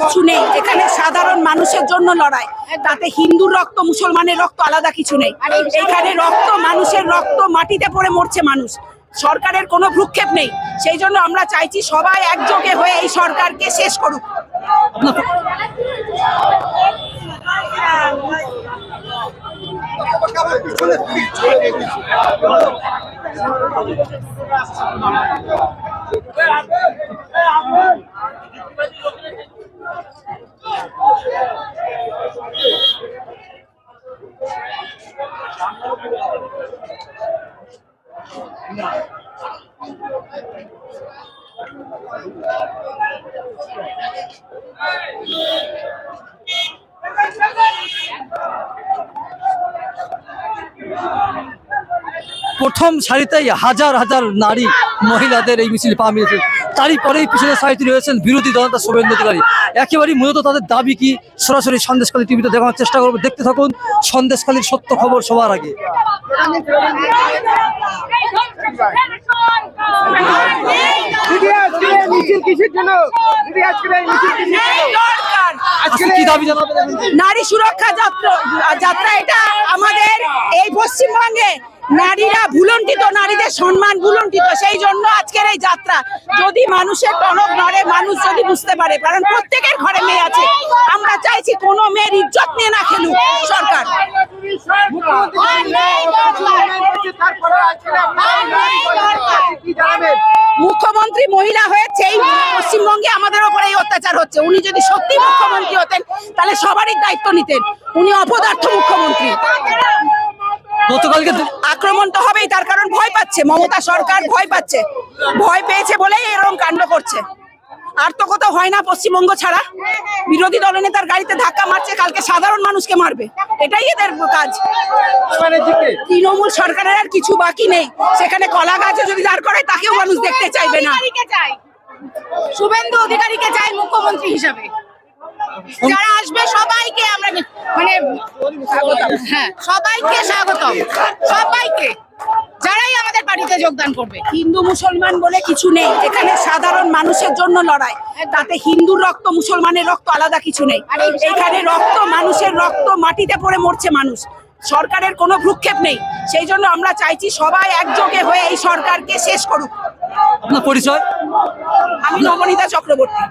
কিছু নেই। এখানে সাধারণ মানুষের জন্য লড়াই। তাতে হিন্দুর রক্ত, মুসলমানের রক্ত আলাদা কিছু নেই। এখানে রক্ত, মানুষের রক্ত মাটিতে পড়ে মরছে মানুষ। সরকারের কোনো ভ্রুক্ষেপ নেই। সেই জন্য আমরা চাইছি সবাই একযোগে হয়ে এই সরকারকে শেষ করুক। প্রথম সারিতেই হাজার হাজার নারী মহিলাদের এই মিছিল পা মিলেছে। তারই পরেই পিছনে সারিতে রয়েছেন বিরোধী দলনেতা শুভেন্দু অধিকারী। একেবারেই মূলত তাদের দাবি কি? সরাসরি সন্দেশখালী টিভিতে দেখানোর চেষ্টা করব। দেখতে থাকুন সন্দেশখালীর সত্য খবর সবার আগে দিদি আজকে এই মিছিল কিসের জন্য? দিদি আজকে এই মিছিল কিসের জন্য? আজকে কি দাবি জানাবেন নারী সুরক্ষা যাত্রা যাত্রা এটা আমাদের এই পশ্চিমবঙ্গে নারীরা ভুলন্টিত নারীদের সম্মান ভুলন্টিত সেই জন্য আজকের এই যাত্রা। যদি মানুষের টনক নড়ে মানুষ যদি বুঝতে পারে কারণ প্রত্যেকের ঘরে মেয়ে আছে আমরা চাইছি কোনো মেয়ের ইজ্জত নিয়ে না খেলুক সরকার। মুখ্যমন্ত্রী মহিলা পশ্চিমবঙ্গে আমাদের ওপরে এই অত্যাচার হচ্ছে। উনি যদি সত্যি মুখ্যমন্ত্রী হতেন তাহলে সবারই দায়িত্ব নিতেন। উনি অপদার্থ মুখ্যমন্ত্রী। গতকালকে আক্রমণ তো হবেই তার কারণ ভয় পাচ্ছে। মমতা সরকার ভয় পাচ্ছে। ভয় পেয়েছে বলেই এরকম কাণ্ড করছে। আর তো কোথাও হয় না পশ্চিমবঙ্গ ছাড়া। বিরোধী দলনেতার গাড়িতে ধাক্কা মারছে কালকে সাধারণ মানুষকে মারবে। এটাই এদের কাজ। তৃণমূল সরকারের আর কিছু বাকি নেই। সেখানে কলা গাছে যদি দাঁড় করে তাকেও মানুষ দেখতে চাইবে না। শুভেন্দু অধিকারীকে চাই মুখ্যমন্ত্রী হিসাবে। যারা আসবে সবাইকে আমরা মানে হ্যাঁ সবাইকে স্বাগতম। সবাইকে। যারাই আমাদের পার্টিতে যোগদান করবে। হিন্দু মুসলমান বলে কিছু নেই। এখানে সাধারণ মানুষের জন্য লড়াই। তাতে হিন্দুর রক্ত মুসলমানের রক্ত আলাদা কিছু নেই। এখানে রক্ত মানুষের রক্ত মাটিতে পড়ে মরছে মানুষ। সরকারের কোনো ভ্রুক্ষেপ নেই। সেই জন্য আমরা চাইছি সবাই একযোগে হয়ে এই সরকারকে শেষ করুক। আপনার পরিচয়? আমি নবনীতা চক্রবর্তী।